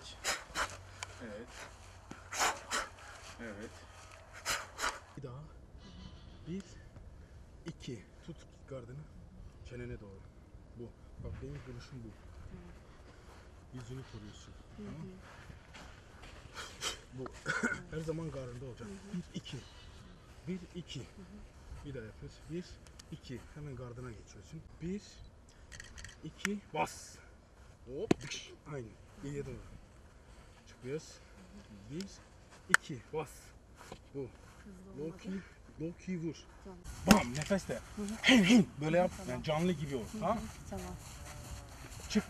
geç. Evet. Evet. Bir daha. Bir, iki. Tut gardını. Çenene doğru. Bu. Bak benim duruşum bu. Yüzünü koruyorsun. Tamam? Bu. Her zaman gardında olacak. Bir, iki. Bir, iki. Bir daha yapıyoruz. Bir, iki. Hemen gardına geçiyorsun. Bir, iki. Bas. Hop. Aynen. İyiye doğru. Çıkıyoruz. Bir, iki. Bas. Bu. Low key, low key vur. Bam nefes de. Hem hem böyle yap. Yani canlı gibi ol. Tamam? Tamam. Çık.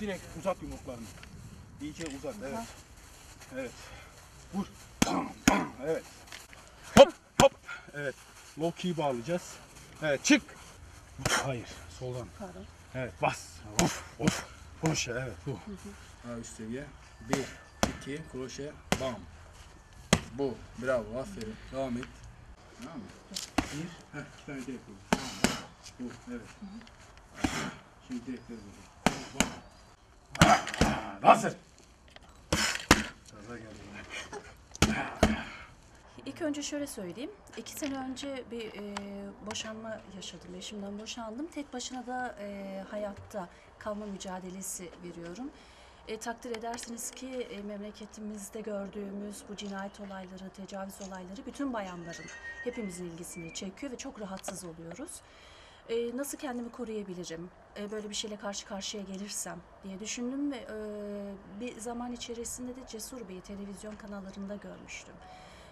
Direkt uzat yumruklarını. İyice uzat. Evet. Evet. Vur. Bam bam. Evet. Hop hop. Evet. Low key bağlayacağız. Evet çık. Hayır. Soldan. Pardon. Evet bas. Of of. Kroşe evet bu. Daha üst seviye. Bir, iki, kroşe, bam. Bu. Bravo. Aferin. Devam et. Tamam mı? Bir. Heh, iki tane direkt vur. Tamam. Bu. Evet. Şimdi direkt vur. Bam. Hazır. Gaza geldi. İlk önce şöyle söyleyeyim. İki sene önce bir e, boşanma yaşadım. Eşimden boşandım. Tek başına da e, hayatta kalma mücadelesi veriyorum. E, takdir edersiniz ki e, memleketimizde gördüğümüz bu cinayet olayları, tecavüz olayları bütün bayanların hepimizin ilgisini çekiyor ve çok rahatsız oluyoruz. E, nasıl kendimi koruyabilirim? E, böyle bir şeyle karşı karşıya gelirsem diye düşündüm ve e, bir zaman içerisinde de Cesur Bey'i televizyon kanallarında görmüştüm.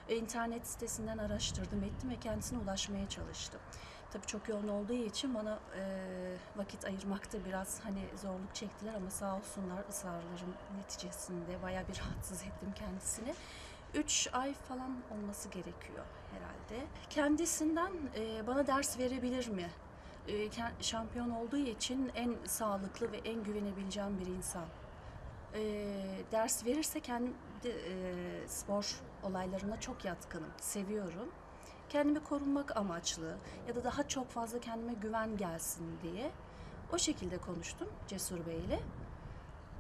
E, internet sitesinden araştırdım ettim ve kendisine ulaşmaya çalıştım. Tabii çok yoğun olduğu için bana e, vakit ayırmakta biraz hani zorluk çektiler ama sağ olsunlar ısrarlarım neticesinde bayağı bir rahatsız ettim kendisini. Üç ay falan olması gerekiyor herhalde. Kendisinden e, bana ders verebilir mi? E, şampiyon olduğu için en sağlıklı ve en güvenebileceğim bir insan e, ders verirse kendi e, spor olaylarına çok yatkınım, seviyorum. Kendimi korunmak amaçlı ya da daha çok fazla kendime güven gelsin diye o şekilde konuştum Cesur Bey ile.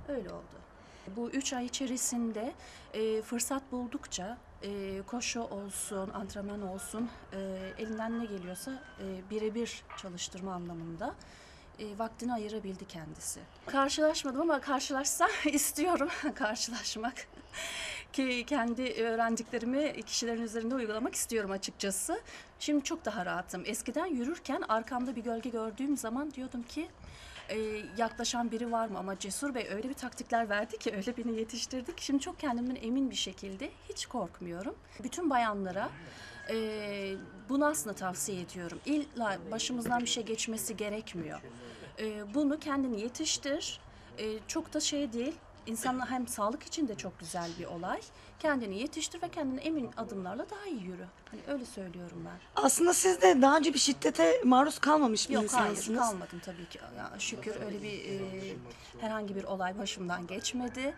Öyle oldu. Bu üç ay içerisinde e, fırsat buldukça e, koşu olsun, antrenman olsun, e, elinden ne geliyorsa e, birebir çalıştırma anlamında e, vaktini ayırabildi kendisi. Karşılaşmadım ama karşılaşsa istiyorum karşılaşmak. Ki kendi öğrendiklerimi kişilerin üzerinde uygulamak istiyorum açıkçası. Şimdi çok daha rahatım. Eskiden yürürken arkamda bir gölge gördüğüm zaman diyordum ki e, yaklaşan biri var mı? Ama Cesur Bey öyle bir taktikler verdi ki, öyle beni yetiştirdi ki şimdi çok kendimden emin bir şekilde hiç korkmuyorum. Bütün bayanlara e, bunu aslında tavsiye ediyorum. İlla başımızdan bir şey geçmesi gerekmiyor. E, bunu kendini yetiştir. E, çok da şey değil. İnsanla hem sağlık için de çok güzel bir olay. Kendini yetiştir ve kendine emin adımlarla daha iyi yürü. Hani öyle söylüyorum ben. Aslında siz de daha önce bir şiddete maruz kalmamış bir Yok hayır insansınız. kalmadım tabii ki. Ya, şükür öyle bir e, herhangi bir olay başımdan geçmedi.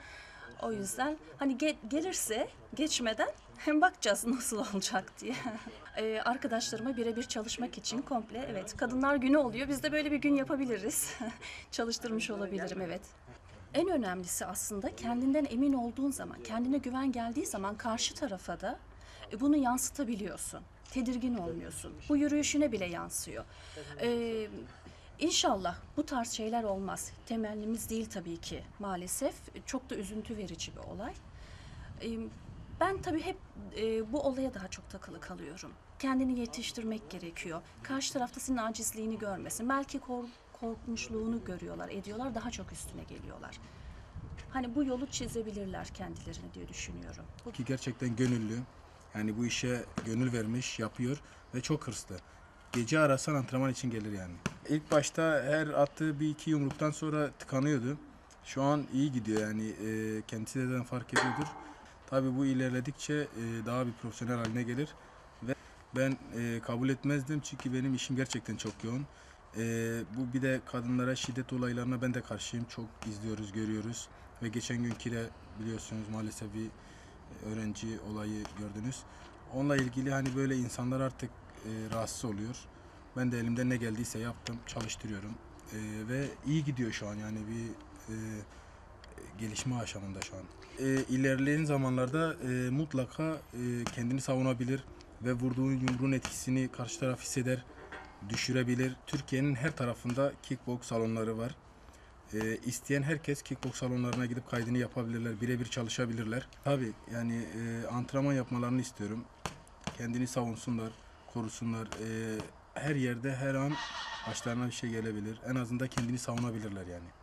O yüzden hani ge- gelirse geçmeden hem bakacağız nasıl olacak diye. E, arkadaşlarıma birebir çalışmak için komple evet kadınlar günü oluyor. Biz de böyle bir gün yapabiliriz. Çalıştırmış olabilirim evet. En önemlisi aslında kendinden emin olduğun zaman, kendine güven geldiği zaman karşı tarafa da e, bunu yansıtabiliyorsun. Tedirgin olmuyorsun. Bu yürüyüşüne bile yansıyor. Ee, İnşallah bu tarz şeyler olmaz. Temennimiz değil tabii ki maalesef. Çok da üzüntü verici bir olay. Ee, Ben tabii hep e, bu olaya daha çok takılı kalıyorum. Kendini yetiştirmek gerekiyor. Karşı tarafta senin acizliğini görmesin. Belki korkmuşluğunu görüyorlar, ediyorlar. Daha çok üstüne geliyorlar. Hani bu yolu çizebilirler kendilerine diye düşünüyorum. Bu Ki gerçekten gönüllü. Yani bu işe gönül vermiş, yapıyor ve çok hırslı. Gece arasan antrenman için gelir yani. İlk başta her attığı bir iki yumruktan sonra tıkanıyordu. Şu an iyi gidiyor yani e, kendisi de fark ediyordur. Tabii bu ilerledikçe e, daha bir profesyonel haline gelir ve ben e, kabul etmezdim çünkü benim işim gerçekten çok yoğun. E, bu bir de kadınlara şiddet olaylarına ben de karşıyım. Çok izliyoruz, görüyoruz ve geçen günkü de biliyorsunuz maalesef bir öğrenci olayı gördünüz. Onunla ilgili hani böyle insanlar artık e, rahatsız oluyor. Ben de elimden ne geldiyse yaptım, çalıştırıyorum. E, ve iyi gidiyor şu an yani bir e, gelişme aşamında şu an. E, ilerleyen zamanlarda e, mutlaka e, kendini savunabilir ve vurduğun yumruğun etkisini karşı taraf hisseder, düşürebilir. Türkiye'nin her tarafında kickbox salonları var. E, isteyen herkes kickbox salonlarına gidip kaydını yapabilirler, birebir çalışabilirler. Tabii yani e, antrenman yapmalarını istiyorum. Kendini savunsunlar, korusunlar. E, her yerde her an başlarına bir şey gelebilir. En azından kendini savunabilirler yani.